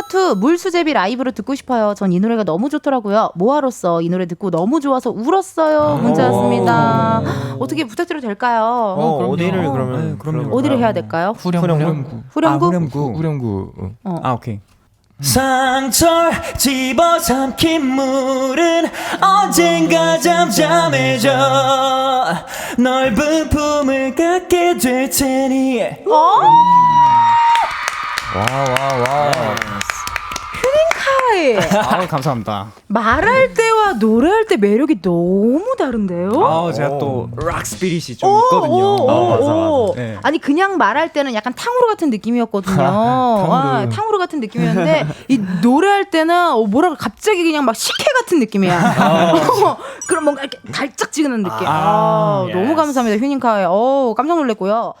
투바투 물수제비 라이브로 듣고 싶어요. 전 이 노래가 너무 좋더라고요. 모아로서 이 노래 듣고 너무 좋아서 울었어요. 문자 왔습니다. 어떻게 부탁드려도 될까요? 어, 그럼요. 어디를 어, 그러면 네, 그럼요. 어디를 해야 될까요? 후렴 후렴구? 후렴구. 후렴구? 아, 후렴구. 후렴구. 어. 아, 오케이. 상처 집어삼킨 물은 언젠가 잠잠해져 넓은 품을 갖게 될 테니 와와와. 하이. 아, 감사합니다. 말할 때와 노래할 때 매력이 너무 다른데요? 아, 제가 또 락 스피릿이 좀 오, 있거든요. 오, 오, 아, 맞아, 오. 맞아. 네. 아니 그냥 말할 때는 약간 탕후루 같은 느낌이었거든요. 아, 탕후루 같은 느낌이었는데 이 노래할 때는 어, 뭐라 그래, 갑자기 그냥 막 식혜 같은 느낌이야. 어, 그럼 뭔가 이렇게 달짝지근한 느낌. 아, 아, 너무 예스. 감사합니다 휴닝카에. 어 깜짝 놀랐고요.